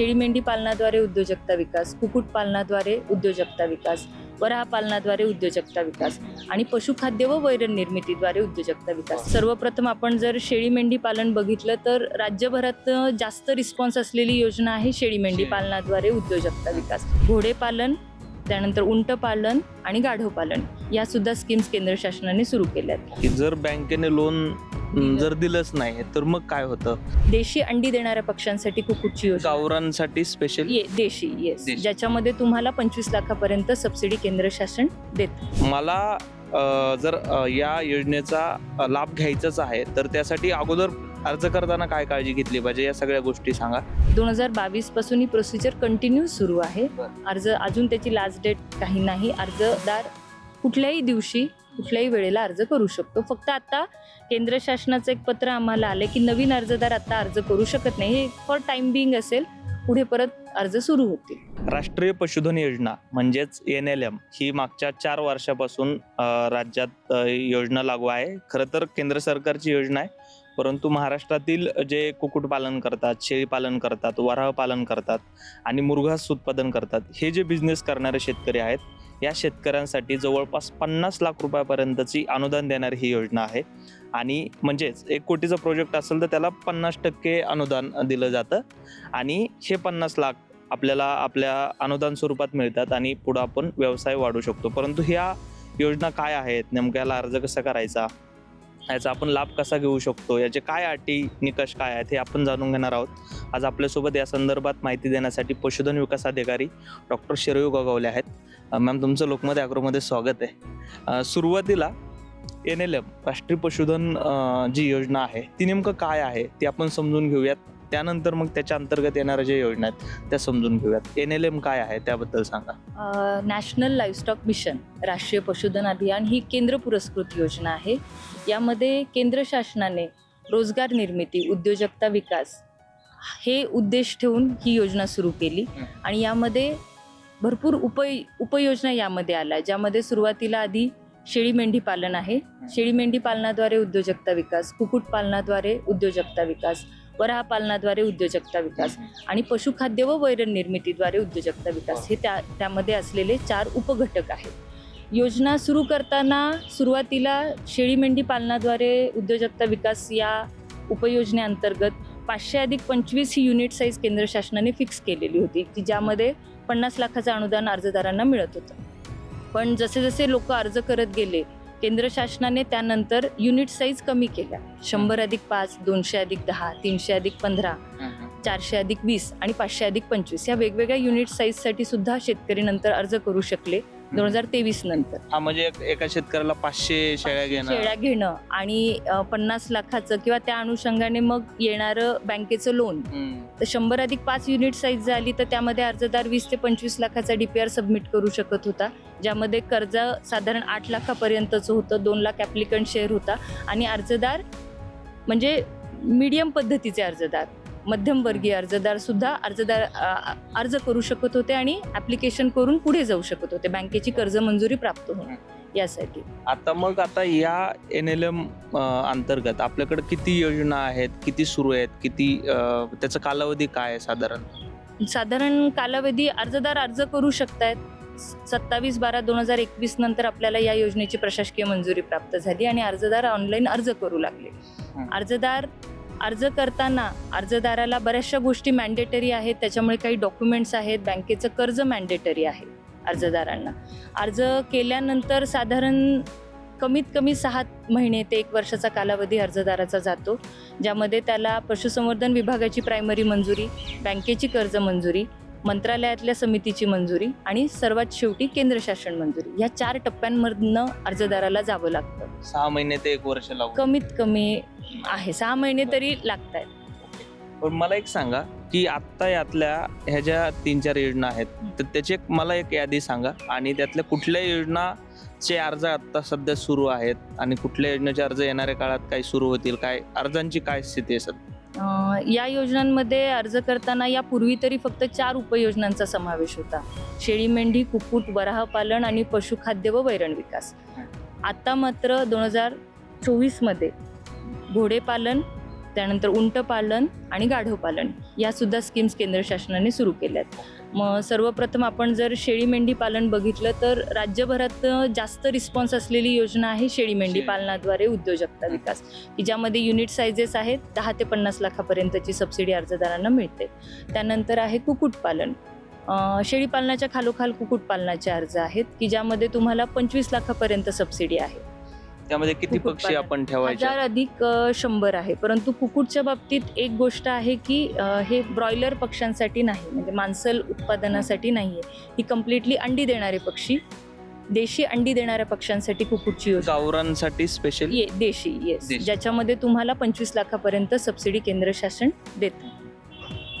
शेळी मेंढी पालनाद्वारे उद्योजकता विकास कुक्कुटपालनाद्वारे उद्योजकता विकास वराह पालनाद्वारे उद्योजकता विकास आणि पशुखाद्य व वैरण निर्मितीद्वारे उद्योजकता विकास सर्वप्रथम आपण जर शेळी मेंढी पालन बघितलं तर राज्यभरात जास्त रिस्पॉन्स असलेली योजना आहे शेळी मेंढी. पालनाद्वारे उद्योजकता विकास घोडे पालन त्यानंतर उंट पालन आणि गाढव पालन या सुद्धा स्कीम्स केंद्र शासनाने सुरू केल्या जर बँकेने लोन. जर दिलंच नाही तर मग काय होतं? देशी अंडी देणाऱ्या पक्ष्यांसाठी कुक्कुटची योजना. गावरांसाठी स्पेशल ये देशी येस देशी. ज्याच्यामध्ये तुम्हाला पंचवीस लाखापर्यंत सबसिडी केंद्र शासन देत. मला अ, जर अ, या योजनेचा अ, लाभ घ्यायचाच आहे तर त्यासाठी अगोदर अर्ज करताना काय काळजी घेतली पाहिजे या सगळ्या गोष्टी सांगा. दोन हजार बावीसपासून ही प्रोसिजर कंटिन्यू सुरू आहे. बरं. अर्ज अजून त्याची लास्ट डेट काही नाही. अर्जदार कुठल्याही दिवशी कुठल्याही वेळेला अर्ज करू शकतो. फक्त आता केंद्र शासनाचं एक पत्र आम्हाला आलं की नवीन अर्जदार आता अर्ज करू शकत नाही. हे फॉर टाइम बिंग असेल पुढे परत अर्ज सुरू होतील. राष्ट्रीय पशुधन योजना म्हणजेच एन एल एम ही मागच्या चार वर्षापासून राज्यात योजना लागू आहे. खरं तर केंद्र सरकारची योजना आहे. परंतु महाराष्ट्रातील जे कुक्कुटपालन करतात शेळी पालन करतात वराह पालन करतात आणि मुरघास उत्पादन करतात हे जे बिझनेस करणारे शेतकरी आहेत या शेतकऱ्यांसाठी जवळपास पन्नास लाख रुपयापर्यंतची अनुदान देणारी ही योजना आहे. आणि म्हणजेच एक कोटीचा प्रोजेक्ट असेल तर त्याला पन्नास टक्के अनुदान दिलं जातं. आणि हे पन्नास लाख आपल्याला आपल्या अनुदान स्वरूपात मिळतात आणि पुढं आपण व्यवसाय वाढू शकतो. परंतु ह्या योजना काय आहेत? नेमक्या याला अर्ज कसा करायचा? याचा आपण लाभ कसा घेऊ शकतो? याचे काय अटी निकष काय आहेत हे आपण जाणून घेणार आहोत. आज आपल्यासोबत या संदर्भात माहिती देण्यासाठी पशुधन विकास अधिकारी डॉक्टर शिरयू गोगावले आहेत. मॅम तुमचं लोकमत ॲग्रोमध्ये स्वागत आहे. सुरुवातीला एन एल एम राष्ट्रीय पशुधन जी योजना आहे ती नेमकं काय आहे ती आपण समजून घेऊयात. त्यानंतर मग त्याच्या अंतर्गत येणाऱ्या ज्या योजना आहेत त्या समजून घेऊयात. एन एल एम काय आहे त्याबद्दल सांगा. नॅशनल लाईफस्टॉक मिशन राष्ट्रीय पशुधन अभियान ही केंद्र पुरस्कृत योजना आहे. यामध्ये केंद्र शासनाने रोजगार निर्मिती उद्योजकता विकास हे उद्देश ठेवून ही योजना सुरू केली. आणि यामध्ये भरपूर उपय उपयोजना यामध्ये आल्या ज्यामध्ये सुरुवातीला आधी शेळी मेंढी पालन आहे. शेळी मेंढी पालनाद्वारे उद्योजकता विकास कुक्कुटपालनाद्वारे उद्योजकता विकास वराह पालनाद्वारे उद्योजकता विकास आणि पशुखाद्य व वैरण निर्मितीद्वारे उद्योजकता विकास हे त्या त्यामध्ये असलेले चार उपघटक आहेत. योजना सुरू करताना सुरुवातीला शेळी मेंढी पालनाद्वारे उद्योजकता विकास या उपयोजनेअंतर्गत पाचशे अधिक पंचवीस ही युनिट साईज केंद्र शासनाने फिक्स केलेली होती की ज्यामध्ये पन्नास लाखाचं अनुदान अर्जदारांना मिळत होतं. पण जसे जसे लोक अर्ज करत गेले केंद्र शासनाने त्यानंतर युनिट साईज कमी केल्या. शंभर अधिक पाच दोनशे अधिक दहा तीनशे अधिक पंधरा चारशे अधिक वीस आणि पाचशे अधिक पंचवीस या वेगवेगळ्या युनिट साईजसाठी सुद्धा शेतकरी नंतर अर्ज करू शकले. दोन हजार तेवीस नंतर. हा म्हणजे एक- एका शेतकऱ्याला पाचशे शेळ्या घेणं. शेळ्या घेणं आणि अ, पन्नास लाखाचं किंवा त्या अनुषंगाने मग येणारं बँकेचं लोन हम्म. तर शंभर अधिक पाच युनिट साईज झाली तर त्यामध्ये अर्जदार वीस ते पंचवीस लाखाचा डीपीआर सबमिट करू शकत होता ज्यामध्ये कर्ज साधारण आठ लाखापर्यंतचं होतं दोन लाख ॲप्लिकंट शेअर होता आणि अर्जदार म्हणजे मीडियम पद्धतीचे अर्जदार. मध्यमवर्गीय अर्जदार सुद्धा अर्जदार अर्ज करू शकत होते आणि ॲप्लिकेशन करून पुढे जाऊ शकत होते. बँकेची कर्ज मंजुरी प्राप्त होणं यासाठी. आता मग आता या एन एल एम अंतर्गत आपल्याकडे किती योजना आहेत किती सुरू आहेत किती त्याचा कालावधी काय आहे साधारण? साधारण कालावधी अर्जदार अर्ज करू शकतायत. सत्तावीस बारा दोन हजार एकवीस नंतर आपल्याला या योजनेची प्रशासकीय मंजुरी प्राप्त झाली आणि अर्जदार ऑनलाईन अर्ज करू लागले. अर्जदार अर्ज करताना अर्जदाराला बऱ्याचशा गोष्टी मॅन्डेटरी आहेत. त्याच्यामुळे काही डॉक्युमेंट्स आहेत. बँकेचं कर्ज मॅन्डेटरी आहे अर्जदारांना. अर्ज केल्यानंतर साधारण कमीत कमी सहा महिने ते एक वर्षाचा कालावधी अर्जदाराचा जातो. ज्यामध्ये त्याला पशुसंवर्धन विभागाची प्रायमरी मंजुरी बँकेची कर्ज मंजुरी मंत्रालयातल्या समितीची मंजुरी आणि सर्वात शेवटी केंद्र शासन मंजुरी. या चार टप्प्यांमधनं अर्जदाराला जावं लागतं. सहा महिने ते एक वर्ष लागू. कमीत कमी आहे. सहा महिने तरी लागत आहेत पण मला एक सांगा की आत्ता यातल्या ह्या ज्या तीन चार योजना आहेत तर त्याची एक मला एक यादी सांगा. आणि त्यातल्या कुठल्या योजनाचे अर्ज आत्ता सध्या सुरू आहेत आणि कुठल्या योजनेचे अर्ज येणाऱ्या काळात काय सुरू होतील काय अर्जांची काय स्थिती आहे सध्या? या योजनांमध्ये अर्ज करताना यापूर्वी तरी फक्त चार उपयोजनांचा समावेश होता. शेळी मेंढी कुक्कुट वराहपालन आणि पशुखाद्य व वैरण विकास. आता मात्र दोन हजार चोवीसमध्ये घोडेपालन त्यानंतर उंटपालन आणि गाढवपालन यासुद्धा स्कीम्स केंद्र शासनाने सुरू केल्या आहेत मग सर्वप्रथम आपण जर शेळी मेंढी पालन बघितलं तर राज्यभरात जास्त रिस्पॉन्स असलेली योजना आहे शेळी मेंढी. पालनाद्वारे उद्योजकता विकास की ज्यामध्ये युनिट सायझेस आहेत दहा ते पन्नास लाखापर्यंतची सबसिडी अर्जदारांना मिळते. त्यानंतर आहे कुक्कुटपालन शेळीपालनाच्या खालोखाल कुक्कुटपालनाचे अर्ज आहेत की ज्यामध्ये तुम्हाला पंचवीस लाखापर्यंत सबसिडी आहे. त्यामध्ये किती कुक्कुट पक्षी पालन. आपण ठेवायचे? हजार अधिक अ, शंभर आहे. परंतु कुक्कुटच्या बाबतीत एक गोष्ट आहे की अ, हे ब्रॉयलर पक्ष्यांसाठी नाही म्हणजे मांसल उत्पादनासाठी नाही आहे ही कम्प्लिटली अंडी देणारे पक्षी देशी अंडी देणाऱ्या पक्ष्यांसाठी कुक्कुटची योजना. गावरांसाठी स्पेशल ये देशी येस देशी. ज्याच्यामध्ये तुम्हाला पंचवीस लाखापर्यंत सबसिडी केंद्र शासन देतं.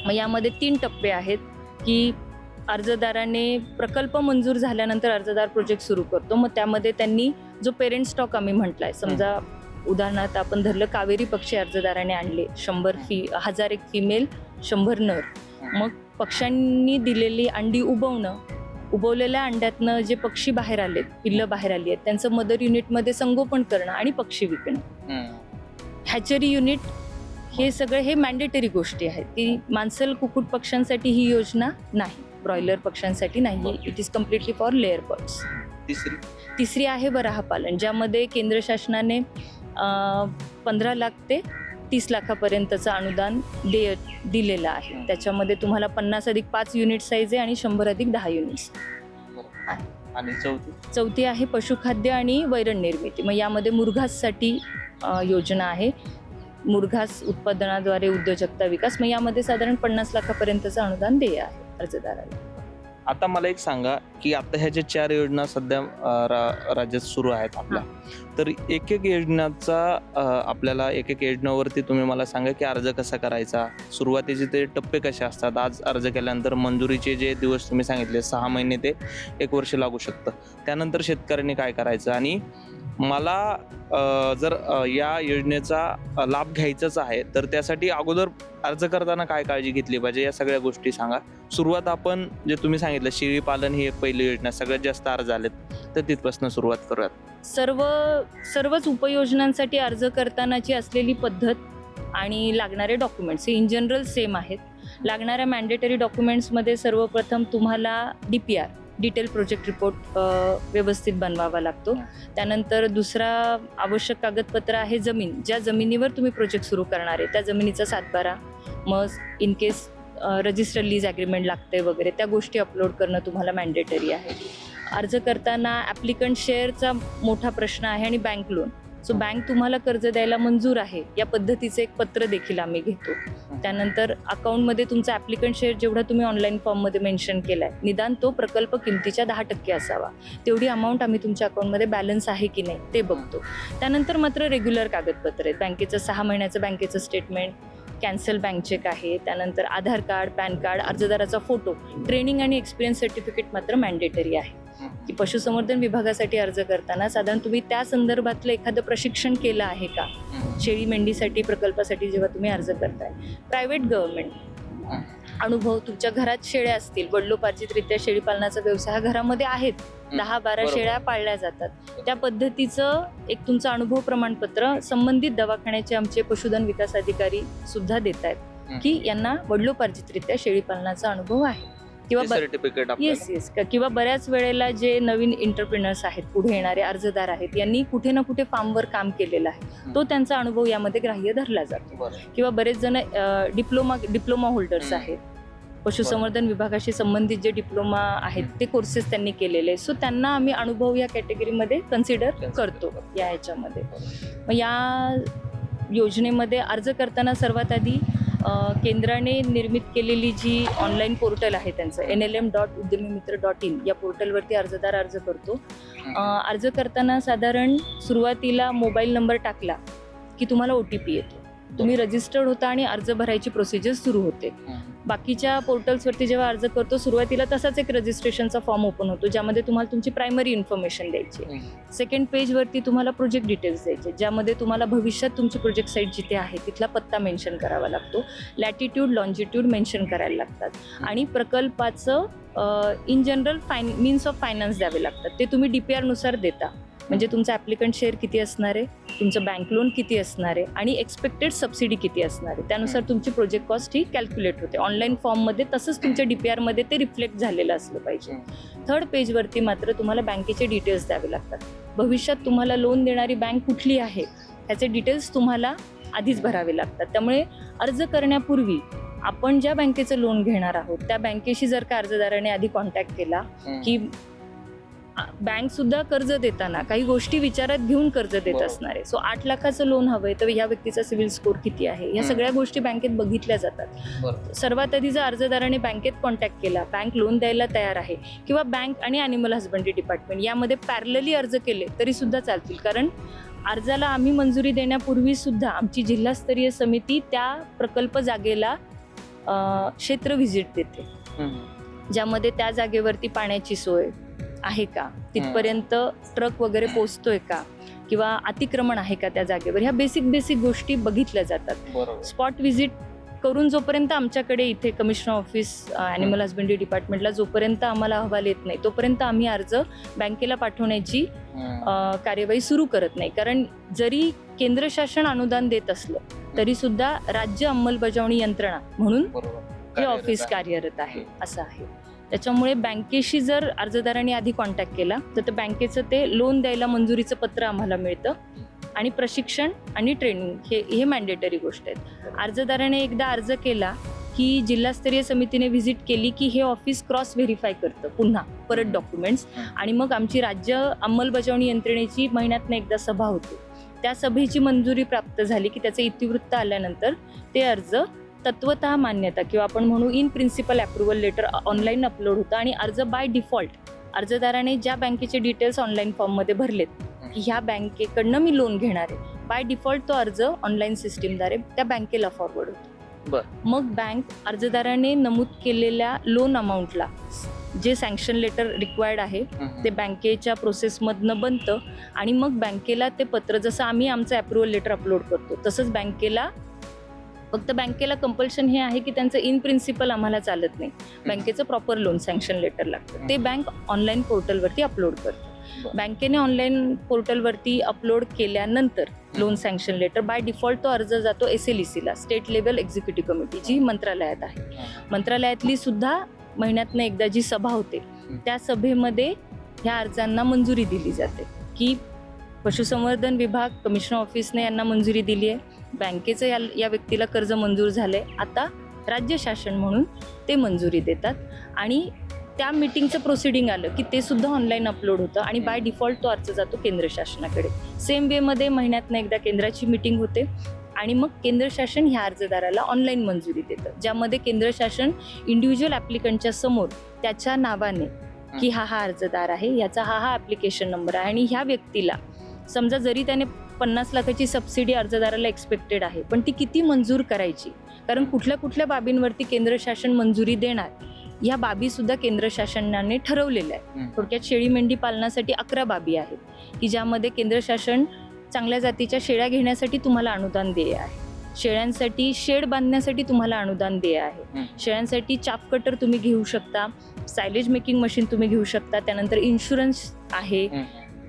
मग यामध्ये तीन टप्पे आहेत की अर्जदाराने प्रकल्प मंजूर झाल्यानंतर अर्जदार प्रोजेक्ट सुरू करतो. मग त्यामध्ये त्यांनी जो पेरेंट स्टॉक आम्ही म्हटलाय समजा उदाहरणार्थ आपण धरलं कावेरी पक्षी अर्जदाराने आणले शंभर फी हजार एक फिमेल शंभर नर. मग पक्ष्यांनी दिलेली अंडी उबवणं उबवलेल्या अंड्यातनं जे पक्षी बाहेर आलेत पिल्लं बाहेर आली आहेत त्यांचं मदर युनिटमध्ये संगोपन करणं आणि पक्षी विकणं. हॅचरी युनिट हे सगळे हे मॅन्डेटरी गोष्टी आहेत की मांसल कुक्कुट पक्ष्यांसाठी ही योजना नाही ब्रॉयलर पक्ष्यांसाठी नाही it is completely for layer birds तिसरी? तिसरी आहे वराह पालन ज्यामध्ये केंद्र शासनाने पंधरा लाख ते तीस लाखापर्यंतचं अनुदान देय दिलेलं आहे. त्याच्यामध्ये तुम्हाला पन्नास अधिक पाच युनिट साईज आहे आणि शंभर अधिक दहा युनिट्स. आणि चौथी? चौथी आहे पशुखाद्य आणि वैरण निर्मिती मग यामध्ये मुरघाससाठी योजना आहे. मुरघास उत्पादनाद्वारे उद्योजकता विकास. मग यामध्ये साधारण पन्नास लाखापर्यंतचं अनुदान देय आहे अर्जदाराला. आता मला एक सांगा की आता ह्या ज्या चार योजना सध्या रा- राज्यात सुरू आहेत आपल्या तर एक एक योजनाचा आपल्याला एक एक योजनेवरती तुम्ही मला सांगा की अर्ज कसा करायचा? सुरुवातीचे ते टप्पे कसे असतात? आज अर्ज केल्यानंतर मंजुरीचे जे दिवस तुम्ही सांगितले सहा महिने ते एक वर्ष लागू शकतं. त्यानंतर शेतकऱ्यांनी काय करायचं? आणि मला जर या योजनेचा लाभ घ्यायचाच आहे तर त्यासाठी अगोदर अर्ज करताना काय काळजी घेतली पाहिजे या सगळ्या गोष्टी सांगा. सुरुवात आपण जे तुम्ही सांगितलं शेळी पालन ही एक पहिली योजना सगळ्यात जास्त अर्ज आलेत तर तिथपासून सुरुवात करूयात. सर्व सर्वच उपयोजनांसाठी अर्ज करतानाची असलेली पद्धत आणि लागणारे डॉक्युमेंट्स हे इन जनरल सेम आहेत. लागणाऱ्या मॅन्डेटरी डॉक्युमेंट्समध्ये सर्वप्रथम तुम्हाला D P R detail project report व्यवस्थित बनवावा लागतो. त्यानंतर दुसरा आवश्यक कागदपत्र आहे जमीन. ज्या जमिनीवर तुम्ही प्रोजेक्ट सुरू करणार आहे त्या जमिनीचा सातबारा. मग in case register lease agreement लागते वगैरे त्या गोष्टी अपलोड करणं तुम्हाला मॅन्डेटरी आहे. अर्ज करताना ॲप्लिकंट शेअरचा मोठा प्रश्न आहे आणि बँक लोन सो बँक तुम्हाला कर्ज द्यायला मंजूर आहे. या पद्धतीचं एक पत्र देखील आम्ही घेतो. त्यानंतर अकाउंटमध्ये तुमचा ॲप्लिकंट शेअर जेवढा तुम्ही ऑनलाईन फॉर्ममध्ये मेन्शन केला आहे निदान तो प्रकल्प किमतीच्या दहा टक्के असावा. तेवढी अमाऊंट आम्ही तुमच्या अकाउंटमध्ये बॅलन्स आहे की नाही ते बघतो. त्यानंतर मात्र रेग्युलर कागदपत्र आहेत. बँकेचं सहा महिन्याचं बँकेचं स्टेटमेंट कॅन्सल बँक चेक आहे. त्यानंतर आधार कार्ड पॅन कार्ड अर्जदाराचा फोटो ट्रेनिंग आणि एक्सपिरियन्स सर्टिफिकेट मात्र मॅन्डेटरी आहे. की पशुसंवर्धन विभागासाठी अर्ज करताना साधारण तुम्ही त्या संदर्भातलं एखादं प्रशिक्षण केलं आहे का? शेळी मेंढीसाठी प्रकल्पासाठी जेव्हा तुम्ही अर्ज करताय. प्रायव्हेट गव्हर्नमेंट अनुभव तुमच्या घरात शेळ्या असतील वडिलोपार्जितरित्या शेळी पालनाचा व्यवसाय हा घरामध्ये आहेत. दहा बारा. शेळ्या पाळल्या जातात. त्या पद्धतीचं एक तुमचं अनुभव प्रमाणपत्र संबंधित दवाखान्याचे आमचे पशुधन विकास अधिकारी सुद्धा देत आहेत की यांना वडिलोपार्जितरित्या शेळी पालनाचा अनुभव आहे. किंवा सर्टिफिकेट येस येस किंवा बऱ्याच वेळेला जे नवीन इंटरप्रिनर्स आहेत पुढे येणारे अर्जदार आहेत यांनी कुठे ना कुठे फार्मवर काम केलेलं आहे. तो त्यांचा अनुभव यामध्ये ग्राह्य धरला जातो. किंवा बरेच जण डिप्लोमा डिप्लोमा होल्डर्स. आहेत. पशुसंवर्धन विभागाशी संबंधित जे डिप्लोमा आहेत ते कोर्सेस त्यांनी केलेले सो त्यांना आम्ही अनुभव या कॅटेगरीमध्ये कन्सिडर करतो या ह्याच्यामध्ये. मग या योजनेमध्ये अर्ज करताना सर्वात आधी केंद्राने निर्मित केलेली जी ऑनलाईन पोर्टल आहे त्यांचं एन एल एम डॉट उद्यमी मित्र डॉट इन या पोर्टलवरती अर्जदार अर्ज करतो. अर्ज करताना साधारण सुरुवातीला मोबाईल नंबर टाकला की तुम्हाला ओ टी पी येतो. तुम्ही रजिस्टर्ड होता आणि अर्ज भरायची प्रोसिजर सुरू होते. बाकीच्या पोर्टल्सवरती जेव्हा अर्ज करतो सुरुवातीला तसाच एक रजिस्ट्रेशनचा फॉर्म ओपन होतो ज्यामध्ये तुम्हाला तुमची प्रायमरी इन्फॉर्मेशन द्यायची सेकंड पेजवरती तुम्हाला प्रोजेक्ट डिटेल्स द्यायचे ज्यामध्ये तुम्हाला भविष्यात तुमची प्रोजेक्ट साईट जिथे आहे तिथला पत्ता मेन्शन करावा लागतो. लॅटिट्यूड लॉन्जिट्यूड मेन्शन करायला लागतात. आणि प्रकल्पाचं in general fine means of finance द्यावे लागतात. ते तुम्ही डी पी आरनुसार देता. म्हणजे तुमचं ॲप्लिकंट शेअर किती असणार आहे? तुमचं बँक लोन किती असणार आहे? आणि एक्सपेक्टेड सबसिडी किती असणार आहे? त्यानुसार तुमची प्रोजेक्ट कॉस्ट ही कॅल्क्युलेट होते. ऑनलाईन फॉर्ममध्ये तसंच तुमच्या डी पी आरमध्ये ते रिफ्लेक्ट झालेलं असलं पाहिजे. थर्ड पेजवरती मात्र तुम्हाला बँकेचे डिटेल्स द्यावे लागतात. भविष्यात तुम्हाला लोन देणारी बँक कुठली आहे? ह्याचे डिटेल्स तुम्हाला आधीच भरावे लागतात. त्यामुळे अर्ज करण्यापूर्वी आपण ज्या बँकेचं लोन घेणार आहोत त्या बँकेशी जर का अर्जदाराने आधी कॉन्टॅक्ट केला की बँक सुद्धा कर्ज देताना काही गोष्टी विचारात घेऊन कर्ज देत. असणार. आहे सो आठ लाखाचं लोन हवंय तर ह्या व्यक्तीचा सिव्हिल स्कोर किती आहे? या. सगळ्या गोष्टी बँकेत बघितल्या जातात. सर्वात आधी जर अर्जदाराने बँकेत कॉन्टॅक्ट केला बँक लोन द्यायला तयार आहे किंवा बँक आणि अॅनिमल हजबंड्री डिपार्टमेंट यामध्ये पॅरलली अर्ज केले तरी सुद्धा चालतील. कारण अर्जाला आम्ही मंजुरी देण्यापूर्वी सुद्धा आमची जिल्हास्तरीय समिती त्या प्रकल्प जागेला क्षेत्र व्हिजिट देते. ज्यामध्ये त्या जागेवरती पाण्याची सोय आहे का? तिथपर्यंत ट्रक वगैरे पोचतोय का? किंवा अतिक्रमण आहे का त्या जागेवर? ह्या बेसिक बेसिक गोष्टी बघितल्या जातात. स्पॉट व्हिजिट करून जोपर्यंत आमच्याकडे इथे कमिशनर ऑफिस ॲनिमल हजबंड्री डिपार्टमेंटला जोपर्यंत आम्हाला अहवाल येत नाही तोपर्यंत आम्ही अर्ज बँकेला पाठवण्याची कार्यवाही सुरू करत नाही. कारण जरी केंद्र शासन अनुदान देत असलं तरी सुद्धा राज्य अंमलबजावणी यंत्रणा म्हणून हे ऑफिस कार्यरत आहे. असं आहे. त्याच्यामुळे बँकेशी जर अर्जदाराने आधी कॉन्टॅक्ट केला तर ते बँकेचं ते लोन द्यायला मंजुरीचं पत्र आम्हाला मिळतं. आणि प्रशिक्षण आणि ट्रेनिंग हे हे मॅन्डेटरी गोष्ट आहेत. अर्जदाराने एकदा अर्ज केला की जिल्हास्तरीय समितीने व्हिजिट केली की हे ऑफिस क्रॉस व्हेरीफाय करतं पुन्हा परत डॉक्युमेंट्स आणि मग आमची राज्य अंमलबजावणी यंत्रणेची महिन्यातनं एकदा सभा होते. त्या सभेची मंजुरी प्राप्त झाली की त्याचं इतिवृत्त आल्यानंतर ते अर्ज तत्वत मान्यता किंवा आपण म्हणू in principle approval letter online upload होतं आणि अर्ज बाय डिफॉल्ट अर्जदाराने ज्या बँकेचे डिटेल्स ऑनलाईन फॉर्ममध्ये भरलेत की ह्या बँकेकडनं मी लोन घेणार आहे. बाय डिफॉल्ट तो अर्ज ऑनलाईन सिस्टीमद्वारे त्या बँकेला फॉरवर्ड होतो. मग बँक अर्जदाराने नमूद केलेल्या लोन अमाऊंटला जे सँक्शन लेटर रिक्वायर्ड आहे ते बँकेच्या प्रोसेसमधनं बनतं आणि मग बँकेला ते पत्र जसं आम्ही आमचं अप्रुव्हल लेटर अपलोड करतो तसंच बँकेला फक्त बँकेला कंपल्शन हे आहे की त्यांचं इन प्रिन्सिपल आम्हाला चालत नाही. बँकेचं प्रॉपर लोन सँक्शन लेटर लागतं. ते बँक ऑनलाईन पोर्टलवरती अपलोड करतं. बँकेने ऑनलाईन पोर्टलवरती अपलोड केल्यानंतर loan sanction letter by default तो अर्ज जातो एस एल ई सीला स्टेट लेवल एक्झिक्युटिव्ह कमिटी जी मंत्रालयात आहे. मंत्रालयातली सुद्धा महिन्यातनं एकदा जी सभा होते त्या सभेमध्ये ह्या अर्जांना मंजुरी दिली जाते. की पशुसंवर्धन विभाग कमिशनर ऑफिसने यांना मंजुरी दिली आहे. बँकेचं या या व्यक्तीला कर्ज मंजूर झालंय. आता राज्य शासन म्हणून ते मंजुरी देतात. आणि त्या मिटिंगचं प्रोसिडिंग आलं की ते सुद्धा ऑनलाईन अपलोड होतं आणि बाय डिफॉल्ट तो अर्ज जातो केंद्र शासनाकडे. सेम वेमध्ये महिन्यातनं एकदा केंद्राची मिटिंग होते आणि मग केंद्र शासन ह्या अर्जदाराला ऑनलाईन मंजुरी देतं. ज्यामध्ये केंद्र शासन इंडिव्हिज्युअल ॲप्लिकंटच्या समोर त्याच्या नावाने की हा. हा अर्जदार आहे याचा हा हा ॲप्लिकेशन नंबर आहे आणि ह्या व्यक्तीला समजा जरी त्याने पन्नास लाखाची सबसिडी अर्जदाराला एक्सपेक्टेड आहे. पण ती किती मंजूर करायची? कारण कुठल्या कुठल्या बाबींवरती केंद्र शासन मंजुरी देणार या बाबी सुद्धा केंद्र शासनाने ठरवलेल्या आहेत. थोडक्यात शेळी मेंढी पालनासाठी अकरा बाबी आहेत की ज्यामध्ये केंद्र शासन चांगल्या जातीच्या शेळ्या घेण्यासाठी तुम्हाला अनुदान देय आहे. शेळ्यांसाठी शेड बांधण्यासाठी तुम्हाला अनुदान देय आहे. शेळ्यांसाठी चाप कटर तुम्ही घेऊ शकता सायलेज मेकिंग मशीन तुम्ही घेऊ शकता त्यानंतर इन्शुरन्स आहे.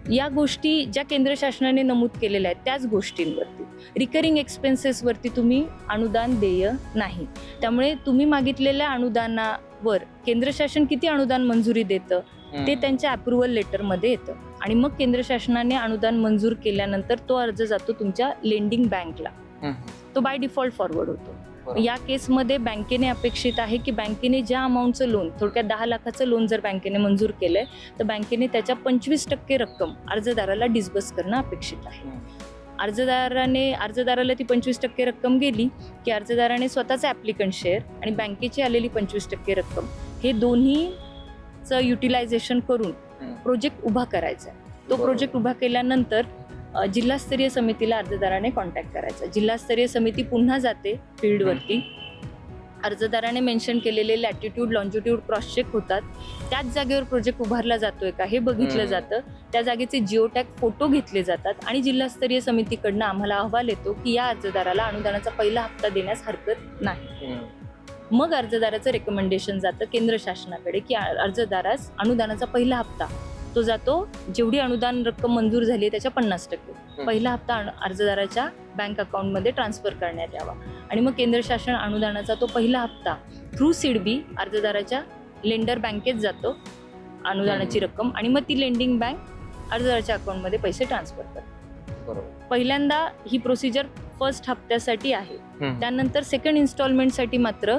या गोष्टी ज्या केंद्र शासनाने नमूद केलेल्या आहेत त्याच गोष्टींवरती. रिकरिंग एक्सपेन्सेसवरती तुम्ही अनुदान देय नाही. त्यामुळे तुम्ही मागितलेल्या अनुदानावर केंद्र शासन किती अनुदान मंजुरी देतं ते त्यांच्या अप्रुव्हल लेटरमध्ये येतं. आणि मग केंद्र शासनाने अनुदान मंजूर केल्यानंतर तो अर्ज जातो तुमच्या लेंडिंग बँकला तो बाय डिफॉल्ट फॉरवर्ड होतो. या केसमध्ये बँकेने अपेक्षित आहे की बँकेने ज्या अमाऊंटचं लोन थोडक्यात दहा लाखाचं लोन जर बँकेने मंजूर केलंय तर बँकेने त्याच्या पंचवीस टक्के रक्कम अर्जदाराला डिस्बर्स करणं अपेक्षित आहे. अर्जदाराने अर्जदाराला ती पंचवीस टक्के रक्कम गेली की अर्जदाराने स्वतःचा ॲप्लिकंट शेअर आणि बँकेची आलेली पंचवीस टक्के रक्कम हे दोन्हीचं युटिलायझेशन करून प्रोजेक्ट उभा करायचा आहे. तो. प्रोजेक्ट उभा केल्यानंतर जिल्हास्तरीय समितीला अर्जदाराने कॉन्टॅक्ट करायचा. जिल्हास्तरीय समिती पुन्हा जाते फील्डवरती. अर्जदाराने मेन्शन केलेले लॅटिट्यूड लॉन्जिट्यूड क्रॉस चेक होतात. त्याच जागेवर प्रोजेक्ट उभारला जातोय का हे बघितलं. जातं. त्या जागेचे जिओटॅग फोटो घेतले जातात आणि जिल्हास्तरीय समितीकडनं आम्हाला अहवाल येतो की या अर्जदाराला अनुदानाचा पहिला हप्ता देण्यास हरकत नाही. मग अर्जदाराचं रेकमेंडेशन जातं केंद्र शासनाकडे की अर्जदारास अनुदानाचा पहिला हप्ता. तो जातो जेवढी अनुदान रक्कम मंजूर झाली आहे त्याच्या पन्नास टक्के. पहिला हप्ता अर्जदाराच्या बँक अकाउंटमध्ये ट्रान्सफर करण्यात यावा. आणि मग केंद्र शासन अनुदानाचा तो पहिला हप्ता थ्रू सिडबी अर्जदाराच्या लेंडर बँकेत जातो अनुदानाची रक्कम. आणि मग ती लेंडिंग बँक अर्जदाराच्या अकाउंटमध्ये पैसे ट्रान्सफर करते. पहिल्यांदा ही प्रोसिजर फर्स्ट हप्त्यासाठी आहे. त्यानंतर सेकंड इन्स्टॉलमेंटसाठी मात्र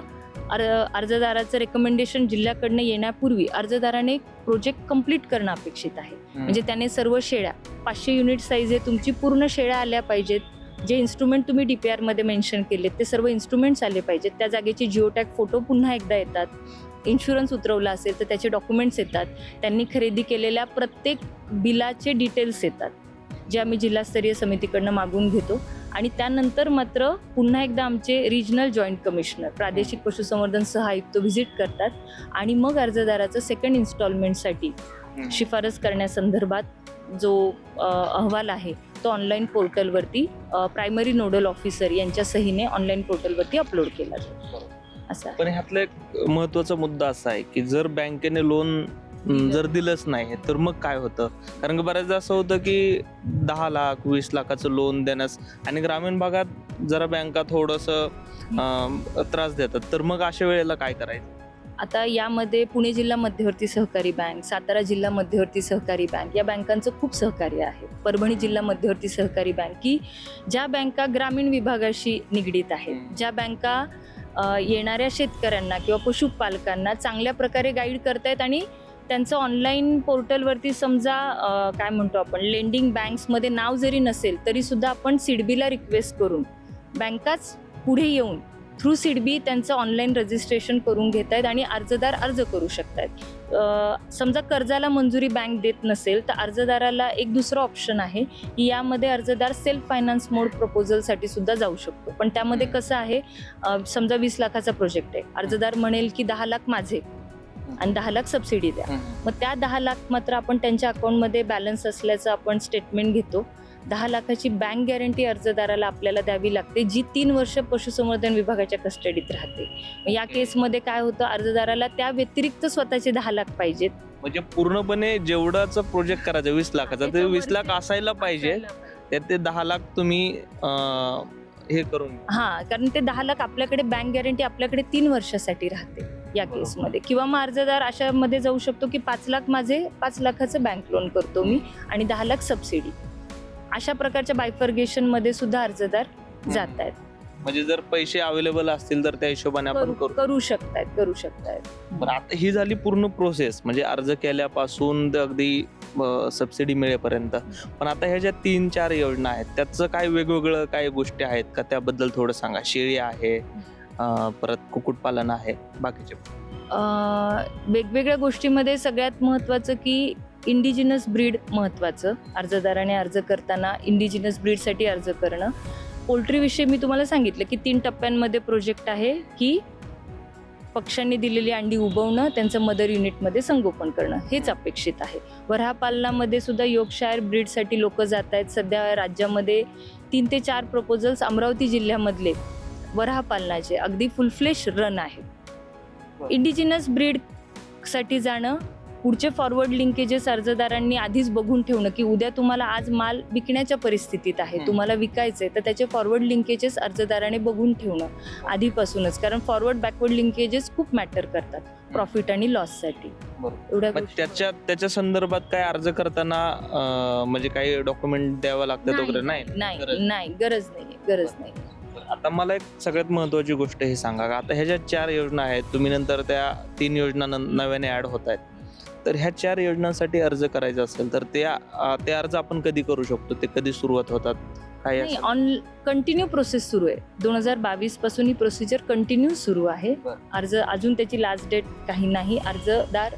अर् अर्जदाराचं रेकमेंडेशन जिल्ह्याकडनं येण्यापूर्वी अर्जदाराने प्रोजेक्ट कंप्लीट करणं अपेक्षित आहे. म्हणजे त्याने सर्व शेळ्या पाचशे युनिट साईज आहे तुमची पूर्ण शेळ्या आल्या पाहिजेत. जे इन्स्ट्रुमेंट तुम्ही डी पी आरमध्ये मेन्शन केलेत ते सर्व इन्स्ट्रुमेंट्स आले पाहिजेत. त्या जागेची जिओटॅग फोटो पुन्हा एकदा येतात. इन्शुरन्स उतरवला असेल तर त्याचे डॉक्युमेंट्स येतात. त्यांनी खरेदी केलेल्या प्रत्येक बिलाचे डिटेल्स येतात. जे आम्ही जिल्हास्तरीय समितीकडनं मागून घेतो. आणि त्यानंतर मात्र पुन्हा एकदा आमचे रिजनल जॉईंट कमिशनर प्रादेशिक पशुसंवर्धन सह आयुक्त व्हिजिट करतात. आणि मग अर्जदाराचं सेकंड इन्स्टॉलमेंटसाठी शिफारस करण्यासंदर्भात जो अहवाल आहे तो ऑनलाईन पोर्टलवरती प्रायमरी नोडल ऑफिसर यांच्या सहीने ऑनलाईन पोर्टलवरती अपलोड केला जातो असं. पण ह्यातला एक महत्त्वाचा मुद्दा असा आहे की जर बँकेने लोन जर दिलंच नाही तर मग काय होतं? कारण की बऱ्याचदा असं होतं की दहा लाख वीस लाखाचं लोन देण्यास आणि ग्रामीण भागात जरा बँका थोडस त्रास देतात. तर मग अशा वेळेला काय करायचं? आता यामध्ये पुणे जिल्हा मध्यवर्ती सहकारी बँक सातारा जिल्हा मध्यवर्ती सहकारी बँक या बँकांचं खूप सहकार्य आहे. परभणी जिल्हा मध्यवर्ती सहकारी बँक की ज्या बँका ग्रामीण विभागाशी निगडीत आहेत. ज्या बँका अ, येणाऱ्या शेतकऱ्यांना किंवा पशुपालकांना चांगल्या प्रकारे गाईड करतायत आणि त्यांचं ऑनलाईन पोर्टलवरती समजा काय म्हणतो आपण लेंडिंग बँक्समध्ये नाव जरी नसेल तरीसुद्धा आपण सिडबीला रिक्वेस्ट करून बँकाच पुढे येऊन थ्रू सिडबी त्यांचं ऑनलाईन रजिस्ट्रेशन करून घेत आहेत आणि अर्जदार अर्ज करू शकत आहेत समजा कर्जाला मंजुरी बँक देत नसेल तर अर्जदाराला एक दुसरं ऑप्शन आहे की यामध्ये अर्जदार सेल्फ फायनान्स मोड प्रपोजलसाठी सुद्धा जाऊ शकतो. पण त्यामध्ये कसं आहे समजा वीस लाखाचा प्रोजेक्ट आहे. अर्जदार म्हणेल की दहा लाख माझे. आणि दहा लाख सबसिडी द्या. मग त्या दहा लाख मात्र आपण त्यांच्या अकाउंटमध्ये बॅलन्स असल्याचं आपण स्टेटमेंट घेतो. दहा लाखाची बँक गॅरंटी अर्जदाराला आपल्याला द्यावी लागते जी तीन वर्ष पशुसंवर्धन विभागाच्या कस्टडीत राहते. या केसमध्ये काय होतं अर्जदाराला त्या व्यतिरिक्त स्वतःचे दहा लाख पाहिजेत. म्हणजे पूर्णपणे जेवढाच प्रोजेक्ट करायचा वीस लाखाचा ते वीस लाख असायला पाहिजे. त्यात ते दहा लाख तुम्ही हे करून हा कारण ते दहा लाख आपल्याकडे बँक गॅरंटी आपल्याकडे तीन वर्षासाठी राहते. या. केसमध्ये. किंवा मग अर्जदार अशामध्ये जाऊ शकतो की पाच लाख माझे पाच लाखाचं बँक लोन करतो मी आणि दहा लाख सबसिडी अशा प्रकारच्या बायफर्गेशनमध्ये सुद्धा अर्जदार जात आहेत. म्हणजे जर पैसे अवेलेबल असतील तर त्या हिशोबाने आपण करू करू करू शकतायत करू शकतायत. बरं आता ही झाली पूर्ण प्रोसेस म्हणजे अर्ज केल्यापासून अगदी सबसिडी मिळेपर्यंत. पण आता ह्या ज्या तीन चार योजना आहेत त्याचं काय वेगवेगळं काय गोष्टी आहेत का? त्याबद्दल थोडं सांगा. शेळी आहे परत कुक्कुटपालन आहे बाकीचे. अं, वेगवेगळ्या गोष्टीमध्ये सगळ्यात महत्त्वाचं की इंडिजिनस ब्रीड महत्त्वाचं. अर्जदाराने अर्ज करताना इंडिजिनस ब्रीडसाठी अर्ज करणं. पोल्ट्रीविषयी मी तुम्हाला सांगितलं की तीन टप्प्यांमध्ये प्रोजेक्ट आहे की पक्ष्यांनी दिलेली अंडी उबवणं त्यांचं मदर युनिटमध्ये संगोपन करणं हेच अपेक्षित आहे. वऱ्हा पालनामध्ये सुद्धा योगशायर ब्रीडसाठी लोक जात आहेत सध्या राज्यामध्ये तीन ते चार प्रपोजल्स अमरावती जिल्ह्यामधले वऱ्हा पालनाचे अगदी फुलफ्लेश रन आहेत इंडिजिनस ब्रीडसाठी जाणं पुढचे फॉरवर्ड लिंकेजेस अर्जदारांनी आधीच बघून ठेवणं की उद्या तुम्हाला आज माल विकण्याच्या परिस्थितीत आहे. तुम्हाला विकायचंय तर त्याचे फॉरवर्ड लिंकेजेस अर्जदाराने बघून ठेवणं आधीपासूनच. कारण फॉरवर्ड बॅकवर्ड लिंकेजेस खूप मॅटर करतात प्रॉफिट आणि लॉससाठी त्याच्या त्याच्या संदर्भात काय अर्ज करताना म्हणजे काही डॉक्युमेंट द्यावं लागतात वगैरे नाही नाही? गरज नाही गरज नाही आता मला एक सगळ्यात महत्वाची गोष्ट हे सांगा का? आता ह्या ज्या चार योजना आहेत तुम्ही नंतर त्या तीन योजना नव्याने ऍड होत आहेत. तर ह्या चार योजनांसाठी अर्ज करायचा असेल तर ते अर्ज आपण कधी करू शकतो? ते कधी सुरुवात होतात? काय? ऑन कंटिन्यू प्रोसेस सुरू आहे. दोन हजार बावीसपासून ही प्रोसिजर कंटिन्यू सुरू आहे. अर्ज अजून त्याची लास्ट डेट काही नाही. अर्जदार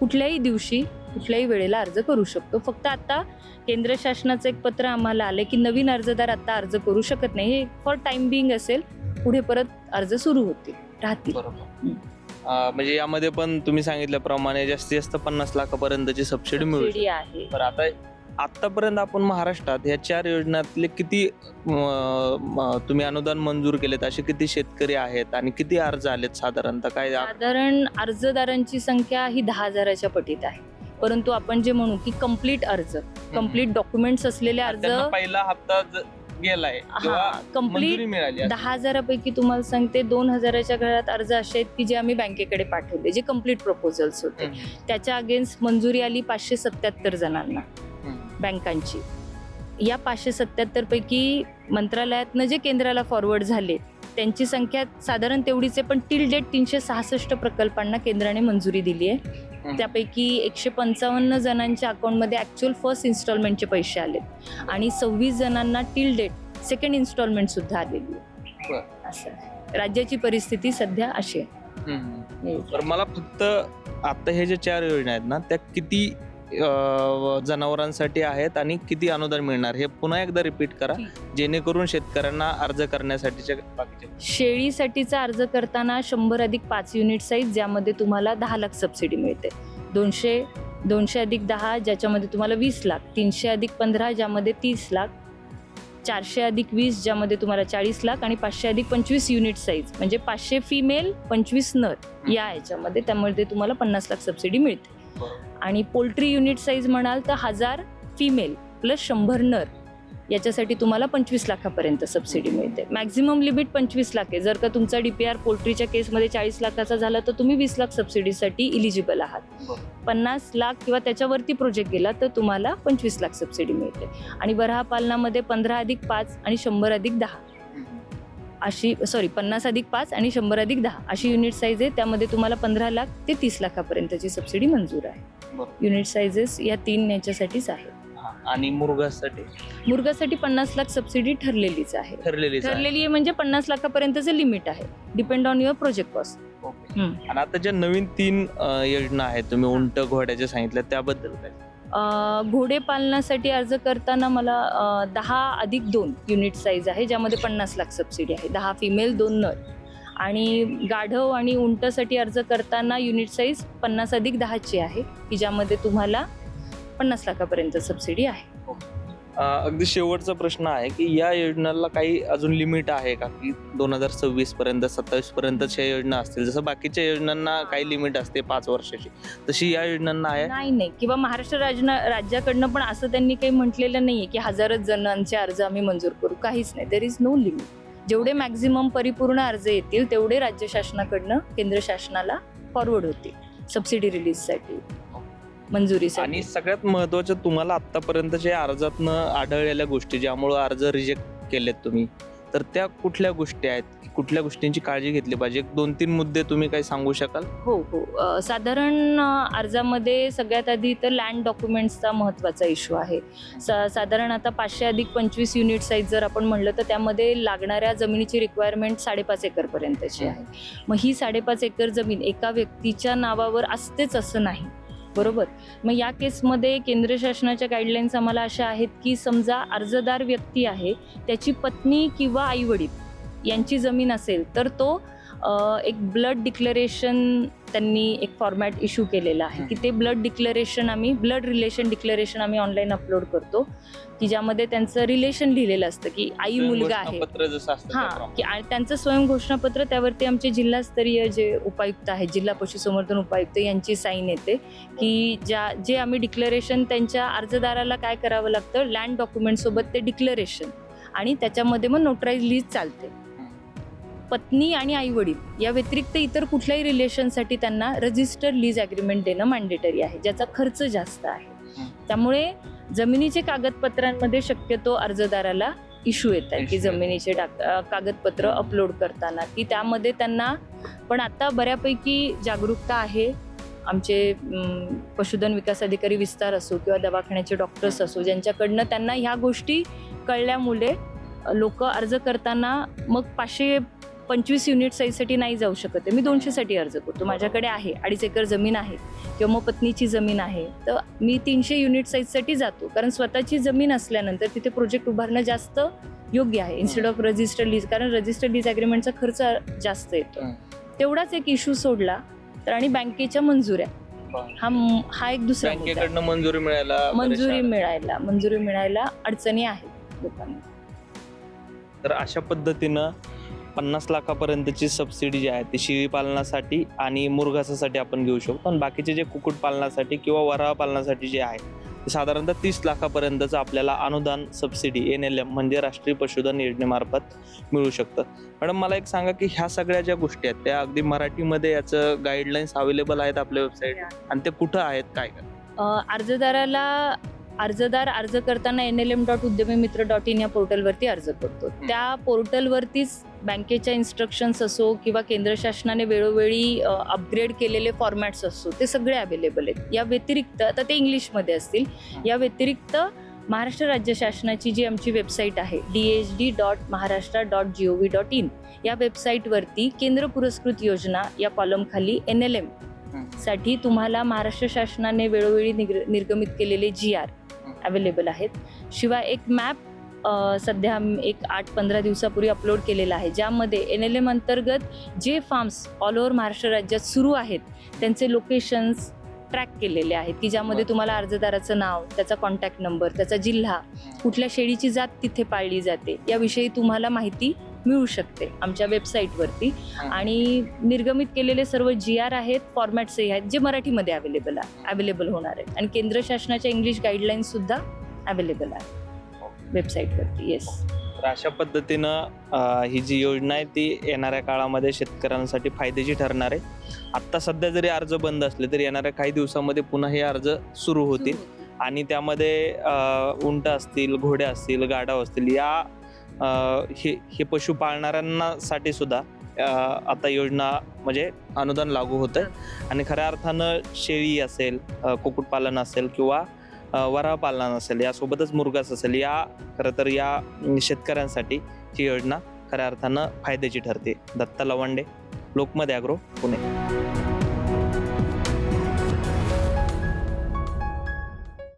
कुठल्याही दिवशी कुठल्याही वेळेला अर्ज करू शकतो. फक्त आता केंद्र शासनाचं एक पत्र आम्हाला आलंय की नवीन अर्जदार आता अर्ज करू शकत नाही. हे फॉर टाइम बिंग असेल पुढे परत अर्ज सुरू होतील. राहतील. अं, म्हणजे यामध्ये पण तुम्ही सांगितल्याप्रमाणे जास्तीत जास्त पन्नास लाखापर्यंतची सबसिडी मिळू शकते. आहे. बरं आता आतापर्यंत आपण महाराष्ट्रात ह्या चार योजनातले किती अं, म- तुम्ही अनुदान मंजूर केलेत? असे किती शेतकरी आहेत आणि किती अर्ज आलेत साधारणतः? काय साधारण अर्जदारांची संख्या ही दहा हजाराच्या पटीत आहे. परंतु आपण जे म्हणू की कंप्लीट अर्ज कंप्लीट डॉक्युमेंट्स असलेले अर्ज त्यांना पहिला हप्ता ज- गेलाय किंवा हा कंप्लीट मंजुरी मिळाली असेल. दहा हजारापैकी तुम्हाला सांगते दोन हजाराच्या घरात अर्ज असे आहेत की जे आम्ही बँकेकडे पाठवले जे कंप्लीट प्रपोजल्स होते हम्म, त्याच्या अगेन्स्ट मंजुरी आली पाचशे सत्याहत्तर जणांना हम्म. बँकांची या पाचशे सत्याहत्तर पैकी मंत्रालयातनं जे केंद्राला फॉरवर्ड झाले त्यांची संख्या साधारण तेवढीच आहे पण टिल डेट तीनशे सहासष्ट प्रकल्पांना केंद्राने मंजुरी दिली आहे. त्यापैकी एकशे पंचावन्न जणांच्या अकाउंटमध्ये ॲक्च्युअल फर्स्ट इन्स्टॉलमेंटचे पैसे आले आणि सव्वीस जणांना टिल डेट सेकंड इन्स्टॉलमेंट सुद्धा आलेली आहे. असं. राज्याची परिस्थिती सध्या अशी आहे हम्म. तर मला फक्त आता हे जे चार योजना आहेत ना त्या किती जनावरांसाठी आहेत आणि किती अनुदान मिळणार हे पुन्हा एकदा रिपीट करा जेणेकरून शेतकऱ्यांना अर्ज करण्यासाठीचे बाकीचे शेळीसाठीचा अर्ज करताना शंभर अधिक पाच युनिट साईज ज्यामध्ये तुम्हाला दहा लाख सबसिडी मिळते. दोनशे दोनशे अधिक दहा ज्याच्यामध्ये तुम्हाला वीस लाख तीनशे अधिक पंधरा ज्यामध्ये तीस लाख चारशे अधिक वीस ज्यामध्ये तुम्हाला चाळीस लाख आणि पाचशे अधिक पंचवीस युनिट साईज म्हणजे पाचशे फिमेल पंचवीस नर या याच्यामध्ये त्यामध्ये तुम्हाला पन्नास लाख सबसिडी मिळते. आणि पोल्ट्री युनिट साईज म्हणाल तर हजार फिमेल प्लस शंभर नर याच्यासाठी तुम्हाला पंचवीस लाखापर्यंत सबसिडी मिळते. मॅक्झिमम लिमिट पंचवीस लाख आहे. जर का तुमचा डीपीआर पोल्ट्रीच्या केसमध्ये चाळीस लाखाचा झाला तर तुम्ही वीस लाख सबसिडीसाठी इलिजिबल आहात. पन्नास लाख किंवा त्याच्यावरती प्रोजेक्ट गेला तर तुम्हाला पंचवीस लाख सबसिडी मिळते. आणि बरहा पालनामध्ये पंधरा अधिक पाच आणि शंभर अधिक दहा. अशी सॉरी पन्नास अधिक पाच आणि शंभर अधिक दहा अशी युनिट साईज आहे त्यामध्ये तुम्हाला पंधरा लाख ते तीस लाखापर्यंतची सबसिडी मंजूर आहे. युनिट साईजेस या तीन याच्यासाठीच आहे हा. आणि मुरगासाठी मुर्गासाठी पन्नास लाख सबसिडी ठरलेलीच आहे ठरलेलीच आहे. ठरलेली आहे म्हणजे पन्नास लाखापर्यंतचं लिमिट आहे depend on your project cost. आणि आता ज्या नवीन तीन योजना आहेत तुम्ही उंट घोड्याच्या सांगितल्या त्याबद्दल काय घोडे पालनासाठी अर्ज करताना मला दहा अधिक दोन युनिट साईज आहे ज्यामध्ये पन्नास लाख सबसिडी आहे. दहा फिमेल दोन नर आणि गाढव आणि उंटसाठी अर्ज करताना युनिट साईज पन्नास अधिक दहाची आहे की ज्यामध्ये तुम्हाला पन्नास लाखापर्यंत सबसिडी आहे. अगदी शेवटचा प्रश्न आहे की या योजनाला काही अजून लिमिट आहे का? की दोन हजार सव्वीस पर्यंत सत्तावीस पर्यंतच या योजना असतील जसं बाकीच्या योजनांना काही लिमिट असते पाच वर्षाची तशी या योजनांना आहे? नाही नाही. किंवा महाराष्ट्र राज्य राज्याकडनं पण असं त्यांनी काही म्हटलेलं नाहीये की हजारच जणांचे अर्ज आम्ही मंजूर करू. काहीच नाही. देर इज नो लिमिट जेवढे मॅक्झिमम परिपूर्ण अर्ज येतील तेवढे राज्य शासनाकडनं केंद्र शासनाला फॉरवर्ड होतील सबसिडी रिलीजसाठी मंजुरीसाठी आणि सगळ्यात महत्वाचं तुम्हाला आतापर्यंतच्या अर्जातनं आढळलेल्या गोष्टी ज्यामुळे अर्ज रिजेक्ट केलेत तुम्ही तर त्या कुठल्या गोष्टी आहेत? कुठल्या गोष्टींची काळजी घेतली पाहिजे? एक दोन तीन मुद्दे तुम्ही काही सांगू शकाल? हो हो. अ, साधारण अ, अर्जामध्ये सगळ्यात आधी तर लँड डॉक्युमेंट्सचा महत्त्वाचा इश्यू आहे. सा साधारण आता पाचशे अधिक पंचवीस युनिट साईज जर आपण म्हणलं तर त्यामध्ये लागणाऱ्या जमिनीची रिक्वायरमेंट साडेपाच एकरपर्यंतची आहे. मग ही साडेपाच एकर जमीन एका व्यक्तीच्या नावावर असतेच असं नाही. बरोबर. मग या केसमध्ये केंद्र शासनाच्या गाईडलाईन्स आम्हाला अशा आहेत की समजा अर्जदार व्यक्ती आहे त्याची पत्नी किंवा आईवडील यांची जमीन असेल तर तो एक ब्लड डिक्लरेशन त्यांनी एक फॉर्मॅट इश्यू केलेला आहे. की ते ब्लड डिक्लरेशन आम्ही ब्लड रिलेशन डिक्लरेशन आम्ही ऑनलाईन अपलोड करतो. की ज्यामध्ये त्यांचं रिलेशन लिहिलेलं असतं की आई मुलगा आहे. हा. की आणि त्यांचं स्वयंघोषणापत्र त्यावरती आमचे जिल्हास्तरीय जे उपायुक्त आहेत जिल्हा पशुसंवर्धन उपायुक्त यांची साईन येते. की ज्या जे आम्ही डिक्लरेशन त्यांच्या अर्जदाराला काय करावं लागतं लँड डॉक्युमेंट सोबत ते डिक्लरेशन आणि त्याच्यामध्ये मग नोटराईज लीज चालते. पत्नी आणि आई वडील या व्यतिरिक्त इतर कुठल्याही रिलेशनसाठी त्यांना रजिस्टर लीज अग्रीमेंट देणं मॅन्डेटरी आहे ज्याचा खर्च जास्त आहे. त्यामुळे जमिनीचे कागदपत्रांमध्ये शक्यतो अर्जदाराला इश्यू येत आहेत की. जमिनीचे कागदपत्र अपलोड करताना की त्यामध्ये त्यांना पण आता बऱ्यापैकी जागरूकता आहे आमचे पशुधन विकास अधिकारी विस्तार असो किंवा दवाखान्याचे डॉक्टर्स असो ज्यांच्याकडनं त्यांना ह्या गोष्टी कळल्यामुळे लोक अर्ज करताना मग पाचशे पंचवीस युनिट साईजसाठी नाही जाऊ शकत आहे. मी दोनशेसाठी अर्ज करतो. माझ्याकडे आहे. अडीच एकर जमीन आहे. किंवा मग पत्नीची जमीन आहे. तर मी तीनशे युनिट साईजसाठी जातो. कारण स्वतःची जमीन असल्यानंतर तिथे प्रोजेक्ट उभारणं जास्त योग्य आहे. इन्स्टेड ऑफ रजिस्टर लीज कारण रजिस्टर लीज अग्रीमेंटचा खर्च जास्त येतो. तेवढाच एक इश्यू सोडला तर आणि बँकेच्या मंजुऱ्या हा हा एक दुसरा. बँकेकडनं मंजुरी मिळायला मंजुरी मिळायला मंजुरी मिळायला अडचणी आहेत लोकांना. तर अशा पद्धतीनं पन्नास लाखापर्यंतची सबसिडी जी आहे ती शेळी पालनासाठी आणि मुरघासासाठी आपण घेऊ शकतो. आणि बाकीचे जे कुक्कुट पालनासाठी किंवा वराह पालनासाठी जे आहे ते साधारणतः तीस लाखापर्यंतचं आपल्याला अनुदान सबसिडी एन एल एम म्हणजे राष्ट्रीय पशुधन योजनेमार्फत मिळू शकतं. मॅडम मला एक सांगा की ह्या सगळ्या ज्या गोष्टी आहेत त्या अगदी मराठीमध्ये याचं गाईडलाईन्स अवेलेबल आहेत आपल्या वेबसाईट आणि ते कुठं आहेत काय? अर्जदाराला अर्जदार अर्ज करताना एन एल एम डॉट उद्यमी मित्र डॉट इन या पोर्टलवरती अर्ज करतो. त्या पोर्टलवरतीच बँकेच्या इन्स्ट्रक्शन्स असो किंवा केंद्र शासनाने वेळोवेळी अपग्रेड केलेले फॉर्मॅट्स असो ते सगळे अवेलेबल आहेत. या व्यतिरिक्त आता ते इंग्लिशमध्ये असतील. या व्यतिरिक्त महाराष्ट्र राज्य शासनाची जी आमची वेबसाईट आहे D H D dot Maharashtra dot G O V dot in या वेबसाईटवरती केंद्र पुरस्कृत योजना या कॉलमखाली एन एल एमसाठी तुम्हाला महाराष्ट्र शासनाने वेळोवेळी निर्गमित केलेले जी आर अवेलेबल आहेत. शिवाय एक मॅप सध्या एक आठ पंधरा दिवसापूर्वी अपलोड केलेला आहे. ज्यामध्ये एन एल एम अंतर्गत जे फार्म्स ऑल ओव्हर महाराष्ट्र राज्यात सुरू आहेत त्यांचे लोकेशन्स ट्रॅक केलेले आहेत. की ज्यामध्ये तुम्हाला अर्जदाराचं नाव त्याचा कॉन्टॅक्ट नंबर त्याचा जिल्हा कुठल्या शेळीची जात तिथे पाळली जाते याविषयी तुम्हाला माहिती मिळू शकते आमच्या वेबसाईटवरती आणि निर्गमित केलेले सर्व जी आर आहेत फॉर्मॅट्सही आहेत जे मराठीमध्ये अवेलेबल आहे अवेलेबल होणार आहेत. आणि केंद्र शासनाच्या इंग्लिश गाईडलाईन्स सुद्धा अवेलेबल आहे वेबसाईटवरती येस तर अशा पद्धतीनं ही जी योजना आहे ती येणाऱ्या काळामध्ये शेतकऱ्यांसाठी फायद्याची ठरणार आहे. आत्ता सध्या जरी अर्ज बंद असले तरी येणाऱ्या काही दिवसामध्ये पुन्हा हे अर्ज सुरू होतील. आणि त्यामध्ये उंट असतील घोडे असतील गाढव असतील या हे हे पशु पाळणाऱ्यांना साठी सुद्धा आता योजना म्हणजे अनुदान लागू होतं आणि खऱ्या अर्थानं शेळी असेल कुक्कुटपालन असेल किंवा अं, असेल यासोबतच मुरगास असेल या खरं तर या शेतकऱ्यांसाठी ही योजना खऱ्या अर्थानं फायद्याची ठरते. दत्ता लवंडे लोकमत ॲग्रो पुणे.